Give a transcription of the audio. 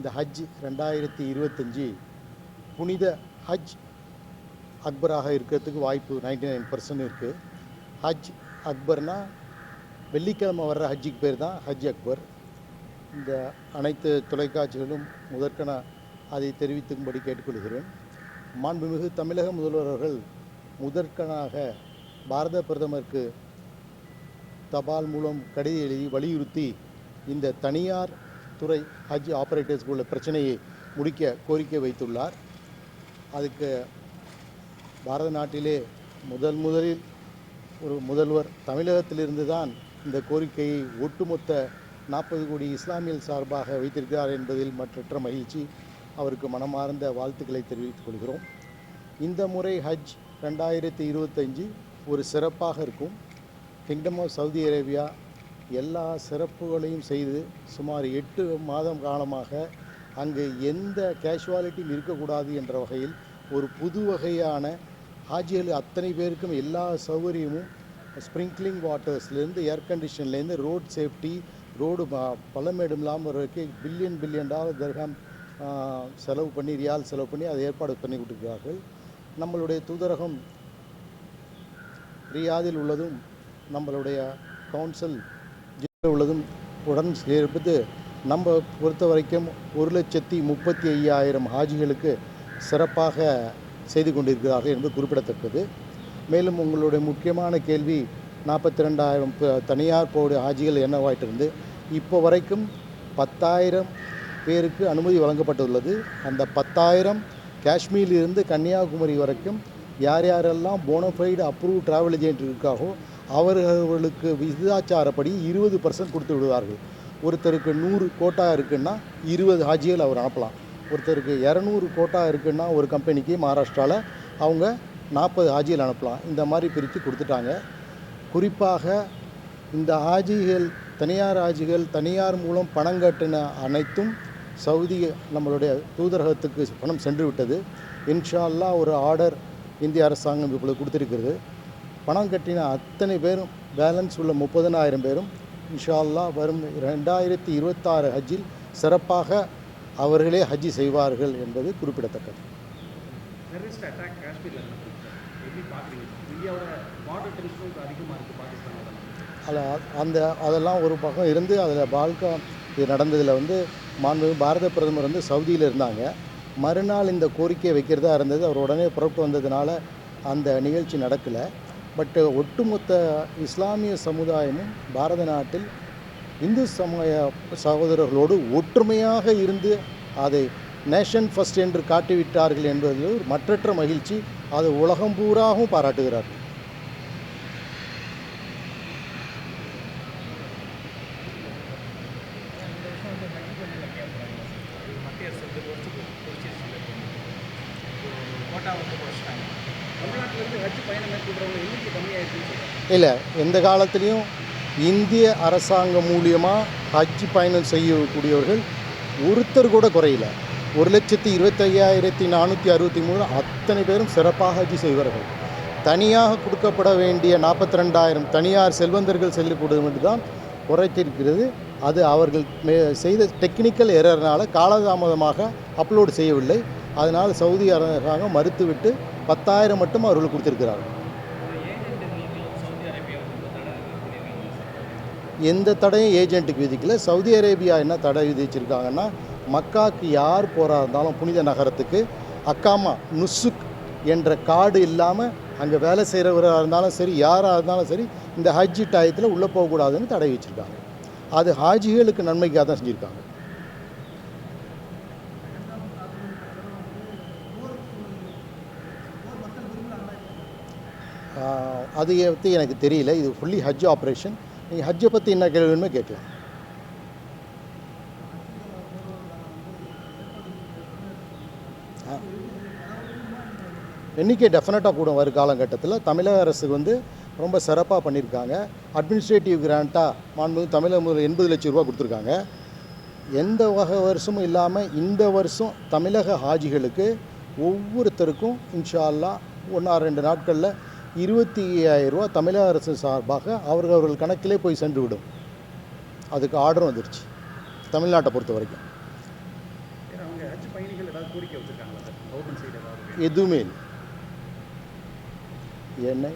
இந்த ஹஜ் ரெண்டாயிரத்தி இருபத்தஞ்சி புனித ஹஜ் அக்பராக இருக்கிறதுக்கு வாய்ப்பு நைன்டி நைன் பர்சன்ட் இருக்குது ஹஜ் அக்பர்னால் வெள்ளிக்கிழமை வர்ற ஹஜ்ஜுக்கு பேர் தான் ஹஜ் அக்பர். இந்த அனைத்து தொலைக்காட்சிகளும் முதற்கன அதை தெரிவித்துக்கும்படி கேட்டுக்கொள்கிறேன். மாண்புமிகு தமிழக முதல்வர் அவர்கள் முதற்கனாக பாரத பிரதமருக்கு தபால் மூலம் கடிதம் எழுதி வலியுறுத்தி இந்த தனியார் துறை ஹஜ் ஆப்ரேட்டர்ஸ்க்கு உள்ள பிரச்சனையை முடிக்க கோரிக்கை வைத்துள்ளார். அதுக்கு பாரத நாட்டிலே முதல் முதலில் ஒரு முதல்வர் தமிழகத்திலிருந்து தான் இந்த கோரிக்கையை ஒட்டுமொத்த நாற்பது கோடி இஸ்லாமியல் சார்பாக வைத்திருக்கிறார் என்பதில் மற்றற்ற மகிழ்ச்சி அவருக்கு மனமார்ந்த வாழ்த்துக்களை தெரிவித்துக் கொள்கிறோம். இந்த முறை ஹஜ் ரெண்டாயிரத்தி இருபத்தஞ்சி ஒரு சிறப்பாக இருக்கும். கிங்டம் ஆஃப் சவுதி அரேபியா எல்லா சிறப்புகளையும் செய்து சுமார் எட்டு மாதம் காலமாக அங்கு எந்த கேஷுவாலிட்டியும் இருக்கக்கூடாது என்ற வகையில் ஒரு புது வகையான ஹாஜிகள் அத்தனை பேருக்கும் எல்லா சௌகரியமும் ஸ்ப்ரிங்க்லிங் வாட்டர்ஸ்லேருந்து ஏர் கண்டிஷன்லேருந்து ரோட் சேஃப்டி ரோடு பழமேடும் இல்லாமல் வரைக்கும் பில்லியன் பில்லியன் டாலர் தர்ஹாம் செலவு பண்ணி ரியால் செலவு பண்ணி அதை ஏற்பாடு பண்ணி கொடுக்கிறார்கள். நம்மளுடைய தூதரகம் ரியாதில் உள்ளதும் நம்மளுடைய கவுன்சில் உள்ளதும் உடன் சேர்ப்பது நம்ம பொறுத்த வரைக்கும் ஒரு லட்சத்தி முப்பத்தி ஐயாயிரம் ஹாஜிகளுக்கு சிறப்பாக செய்து கொண்டிருக்கிறார்கள் என்பது குறிப்பிடத்தக்கது. மேலும் உங்களுடைய முக்கியமான கேள்வி நாற்பத்தி ரெண்டாயிரம் தனியார் போடு ஹாஜிகள் என்னவாயிட்டு இருந்து இப்போ வரைக்கும் பத்தாயிரம் பேருக்கு அனுமதி வழங்கப்பட்டுள்ளது. அந்த பத்தாயிரம் காஷ்மீரிலிருந்து கன்னியாகுமரி வரைக்கும் யார் யாரெல்லாம் போனஃபைடு அப்ரூவ் ட்ராவல் ஏஜென்ட் இருக்காகோ அவர்களுக்கு விகிதாச்சாரப்படி இருபது பர்சன்ட் கொடுத்து விடுவார்கள். ஒருத்தருக்கு நூறு கோட்டா இருக்குன்னா இருபது ஹாஜிகள் அவர் அனுப்பலாம் ஒருத்தருக்கு இரநூறு கோட்டா இருக்குன்னா ஒரு கம்பெனிக்கு மகாராஷ்டிராவில் அவங்க நாற்பது ஹாஜிகள் அனுப்பலாம். இந்த மாதிரி பிரித்து கொடுத்துட்டாங்க. குறிப்பாக இந்த ஹாஜிகள் தனியார் ஆட்சிகள் தனியார் மூலம் பணம் கட்டின அனைத்தும் சவுதி நம்மளுடைய தூதரகத்துக்கு பணம் சென்று விட்டது. இன்ஷால்லா ஒரு ஆர்டர் இந்திய அரசாங்கம் இப்பொழுது கொடுத்துருக்கிறது. பணம் கட்டின அத்தனை பேரும் பேலன்ஸ் உள்ள முப்பதனாயிரம் பேரும் இன்ஷா அல்லாஹ் வரும் ரெண்டாயிரத்தி இருபத்தாறு ஹஜ்ஜில் சிறப்பாக அவர்களே ஹஜ்ஜி செய்வார்கள் என்பது குறிப்பிடத்தக்கது. அதில் அந்த அதெல்லாம் ஒரு பக்கம் இருந்து அதில் பால்கா இது நடந்ததில் வந்து மாண்பு பாரத பிரதமர் வந்து சவுதியில் இருந்தாங்க. மறுநாள் இந்த கோரிக்கையை வைக்கிறதா இருந்தது அவர் உடனே புறப்பட்டு வந்ததுனால அந்த நிகழ்ச்சி நடக்கலை. பட்டு ஒட்டுமொத்த இஸ்லாமிய சமுதாயமும் பாரத நாட்டில் இந்து சமய சகோதரர்களோடு ஒற்றுமையாக இருந்து அதை நேஷன் ஃபர்ஸ்ட் என்று காட்டிவிட்டார்கள் என்பதில் ஒரு மற்றற்ற மகிழ்ச்சி அது உலகம் பூராகவும் பாராட்டுகிறார்கள் கோட்டா வந்து இல்லை எந்த காலத்துலேயும் இந்திய அரசாங்கம் மூலியமாக ஹஜ் பயணம் செய்யக்கூடியவர்கள் ஒருத்தர் கூட குறையல. ஒரு லட்சத்தி இருபத்தையாயிரத்தி நானூற்றி அறுபத்தி மூணு அத்தனை பேரும் சிறப்பாக ஹஜ் செய்வார்கள். தனியாக கொடுக்கப்பட வேண்டிய நாற்பத்தி ரெண்டாயிரம் தனியார் செல்வந்தர்கள் செல்லப்படுவது தான் குறைத்திருக்கிறது. அது அவர்கள் மே செய்த டெக்னிக்கல் எரர்னால காலதாமதமாக அப்லோடு செய்யவில்லை. அதனால் சவுதி அரசாங்கம் மறுத்துவிட்டு பத்தாயிரம் மட்டும் அவர்களுக்கு கொடுத்திருக்கிறார் எந்த தடையும் ஏஜென்ட்டுக்கு விதிக்கல. சவுதி அரேபியா என்ன தடை விதிச்சிருக்காங்கன்னா மக்காவுக்கு யார் போகிறா இருந்தாலும் புனித நகரத்துக்கு அக்காமா நுசுக் என்ற கார்டு இல்லாமல் அங்கே வேலை செய்கிறவராக இருந்தாலும் சரி யாராக இருந்தாலும் சரி இந்த ஹஜ்ஜி டயத்தில் உள்ளே போகக்கூடாதுன்னு தடை வச்சுருக்காங்க அது ஹாஜிகளுக்கு நன்மைக்காக தான் செஞ்சுருக்காங்க. அது பற்றி எனக்கு தெரியல. இது ஃபுல்லி ஹஜ் ஆப்ரேஷன் நீங்கள் ஹஜ்ஜை பற்றி என்ன கேள்வி வேணுமே கேட்கலாம். எண்ணிக்கை டெஃபினட்டாக கூடும் வரும் காலகட்டத்தில். தமிழக அரசுக்கு வந்து ரொம்ப சிறப்பாக பண்ணியிருக்காங்க அட்மினிஸ்ட்ரேட்டிவ் கிராண்ட்டாக மாண்பு தமிழக முதல் எண்பது லட்சம் ரூபா கொடுத்துருக்காங்க. எந்த வகை வருஷமும் இல்லாமல் இந்த வருஷம் தமிழக ஹாஜிகளுக்கு ஒவ்வொருத்தருக்கும் இன்ஷா அல்லாஹ் ஒன்றா ரெண்டு நாட்களில் இருபத்தி ஐயாயிரம் ரூபா தமிழக அரசு சார்பாக அவர்கள் அவர்கள் கணக்கிலே போய் சென்று விடும் அதுக்கு ஆர்டரும் வந்துருச்சு. தமிழ்நாட்டை பொறுத்த வரைக்கும். எதுவுமே இல்லை. என்ன?